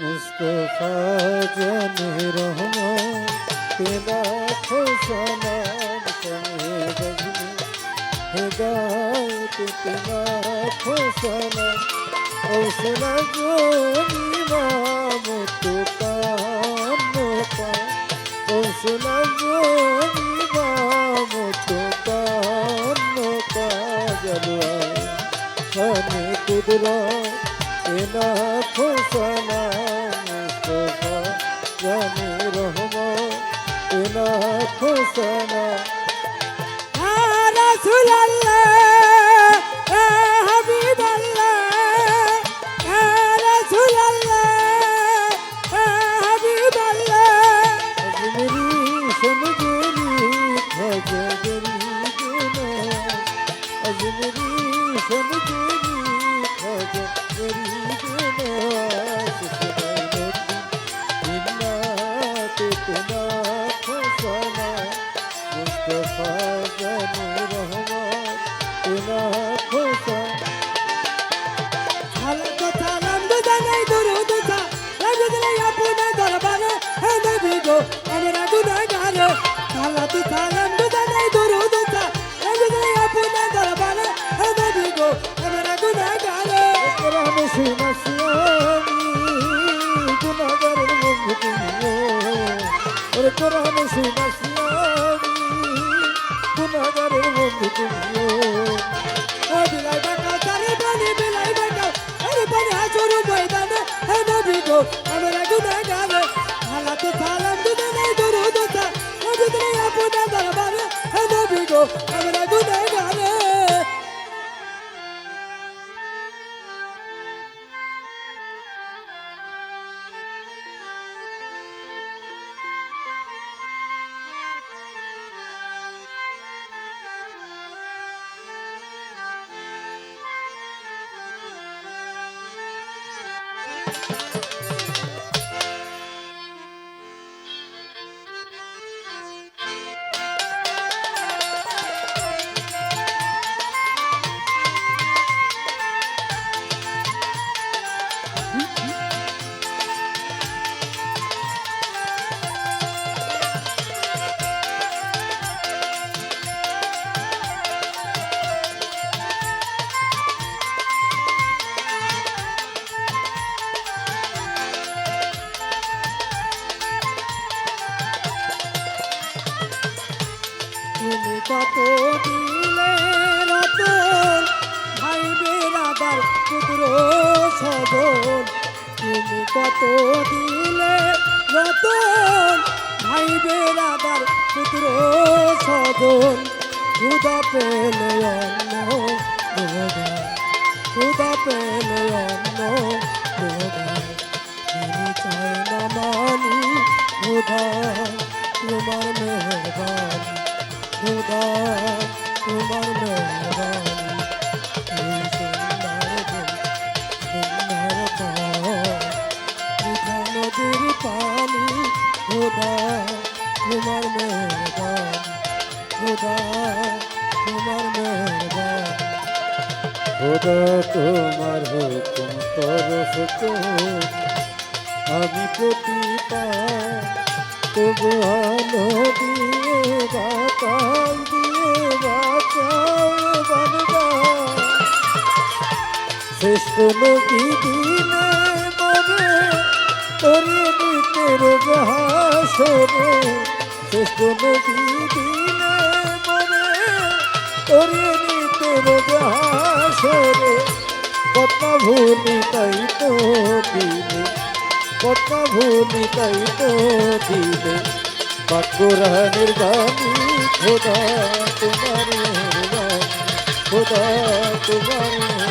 মুস্তফা জানে রহমান তেরা খোসালাম সঙ্গে গজনি হেদায়ত তেরা খোসালাম ঔসলা জনি মামতো কান্নতা ঔসলা জনি মামতো কান্নতা জলওয়ায় খানে কুদরা এনা খোসালা খোসালা ওরে কোরআন শুনাসিয়ানি গুনাহগারের বন্ধু তুমিও। আমরা গুনাগার হালাতে সালাম দিতে নাই দরুদ নবী তুমি আপনার দরবারে হে নবী গো তুমি কত দিলে রতন? ভাই বেরাদার পুত্র সদন তুমি কত দিলে রতন? ভাই বেরাদার পুত্র সদন খুদা পেলে অন্ন খুদা পেলে অন্ন মানি খুদা তোমার মেহরবানি। খুদা, তোমার মেহরবানি এই সুন্দর সুন্দর পান নদীর পানি খুদা, তোমার মেহরবানি খুদা তোমার মেহরবানি খোদা তোমার হুকুম তরফ আমি প্রতিপা তবু আলো দিয়ে শ্রেষ্ঠ নদী দিনে মরে তরে নিতে রোজাহাসরে শ্রেষ্ঠ নদী দিনে মরে তরে নিতে রোজাহাসরে কত ভুলি তাই তো দিলে কত ভুলি তাই তো দিলে। বাকুরানের বাণী, খোদা তোমার খোদা তোমার